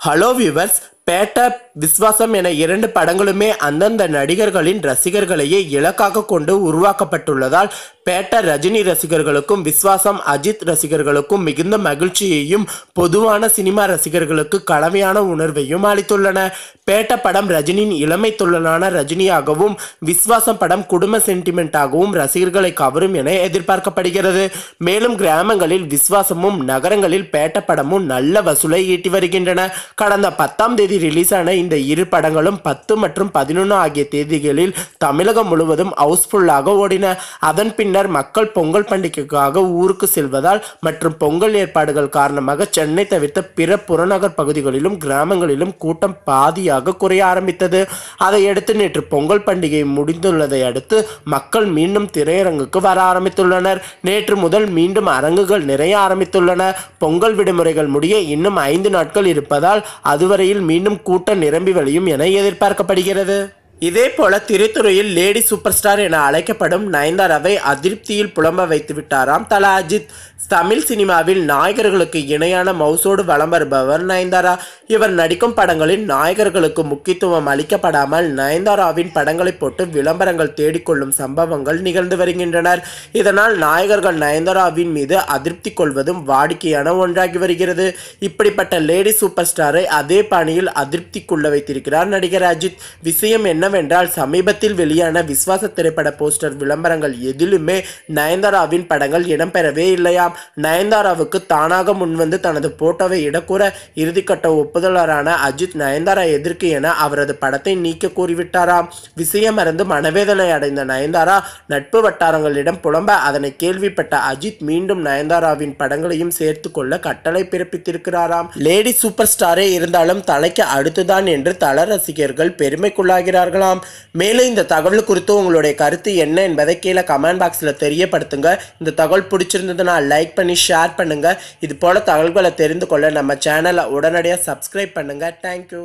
Hello viewers பேட்ட விஸ்வாசம் என இரண்டு படங்களுமே அந்தந்த நடிகர்களின் ரசிகர்களையே இலக்காக கொண்டு உருவாக்கப்பட்டுள்ளதால் பேட்ட ரஜினி ரசிகர்களுக்கும் விஸ்வாசம் அஜித் ரசிகர்களுக்கும் மிகுந்த மகிழ்ச்சியையும் பொதுவான சினிமா ரசிகர்களுக்கு கலவையான உணர்வையும் அளித்துள்ளன. பேட்ட படம் ரஜினியின் இளமை துள்ளலான ரஜினியாகவும் விஸ்வாசம் படம் குடும்ப சென்டிமெண்ட்டாகவும் ரசிகர்களை கவரும் என எதிர்பார்க்கப்படுகிறது. மேலும் கிராமங்களில் விஸ்வாசமும் நகரங்களில் பேட்ட படமும் நல்ல வசூலை ஈட்டி வருகின்றன. கடந்த பத்தாம் தேதி ரிலீஸ் ஆன இந்த இரு படங்களும் பத்து மற்றும் பதினொன்று ஆகிய தேதிகளில் தமிழகம் முழுவதும் ஹவுஸ்ஃபுல்லாக ஓடின. அதன் பின்னர் மக்கள் பொங்கல் பண்டிகைக்காக ஊருக்கு செல்வதால் மற்றும் பொங்கல் ஏற்பாடுகள் காரணமாக சென்னை தவிர்த்த பிற புறநகர் பகுதிகளிலும் கிராமங்களிலும் கூட்டம் பாதியாக குறைய ஆரம்பித்தது. அதையடுத்து நேற்று பொங்கல் பண்டிகை முடிந்துள்ளதை அடுத்து மக்கள் மீண்டும் திரையரங்குக்கு வர ஆரம்பித்துள்ளனர். நேற்று முதல் மீண்டும் அரங்குகள் நிறைய ஆரம்பித்துள்ளன. பொங்கல் விடுமுறைகள் முடிய இன்னும் ஐந்து நாட்கள் இருப்பதால் அதுவரையில் மீண்டும் கூட்டம் நிரம்பி வழியும் என எதிர்பார்க்கப்படுகிறது. இதே போல திரைத்துறையில் லேடி சூப்பர் ஸ்டார் என அழைக்கப்படும் நயன்தாராவை அதிருப்தியில் புலம்ப வைத்து விட்டாராம் தல அஜித். தமிழ் சினிமாவில் நாயகர்களுக்கு இணையான மவுசோடு வலம் வருபவர் நயன்தாரா. இவர் நடிக்கும் படங்களில் நாயகர்களுக்கு முக்கியத்துவம் அளிக்கப்படாமல் நயன்தாராவின் படங்களை போட்டு விளம்பரங்கள் தேடிக்கொள்ளும் சம்பவங்கள் நிகழ்ந்து வருகின்றனர். இதனால் நாயகர்கள் நயன்தாராவின் மீது அதிருப்தி கொள்வதும் வாடிக்கையான ஒன்றாகி வருகிறது. இப்படிப்பட்ட லேடி சூப்பர் ஸ்டாரை அதே பாணியில் அதிருப்தி கொள்ள வைத்திருக்கிறார் நடிகர் அஜித். விஷயம் என்ன என்னவென்றால் சமீபத்தில் வெளியான விஸ்வாச திரைப்பட போஸ்டர் விளம்பரங்கள் எதிலுமே நயன்தாராவின் படங்கள் இடம்பெறவே இல்லையாம். நயன்தாராவுக்கு தானாக முன்வந்து தனது போட்டோவை இடக்கூற இறுதிக்கட்ட ஒப்புதலரான அஜித் நயன்தாரா எதிர்க்கு என அவரது படத்தை நீக்க கூறிவிட்டாராம். விஷயம் அறிந்து மனவேதனை அடைந்த நயன்தாரா நட்பு வட்டாரங்களிடம் புலம்ப அதனை கேள்விப்பட்ட அஜித் மீண்டும் நயன்தாராவின் படங்களையும் சேர்த்து கொள்ள கட்டளை பிறப்பித்திருக்கிறாராம். லேடி சூப்பர் ஸ்டாரே இருந்தாலும் தலைக்கு அடுத்துதான் என்று தல ரசிகர்கள் பெருமைக்குள்ளாகிறார்கள். பார்க்கலாம். மேலும் இந்த தகவல் குறித்து உங்களுடைய கருத்து என்ன என்பதை கீழே கமெண்ட் பாக்ஸில் தெரியப்படுத்துங்க. இந்த தகவல் பிடிச்சிருந்ததுன்னா லைக் பண்ணி ஷேர் பண்ணுங்கள் இது போல் தகவல்களை தெரிந்து கொள்ள நம்ம சேனலை உடனடியாக சப்ஸ்கிரைப் பண்ணுங்கள் தேங்க்யூ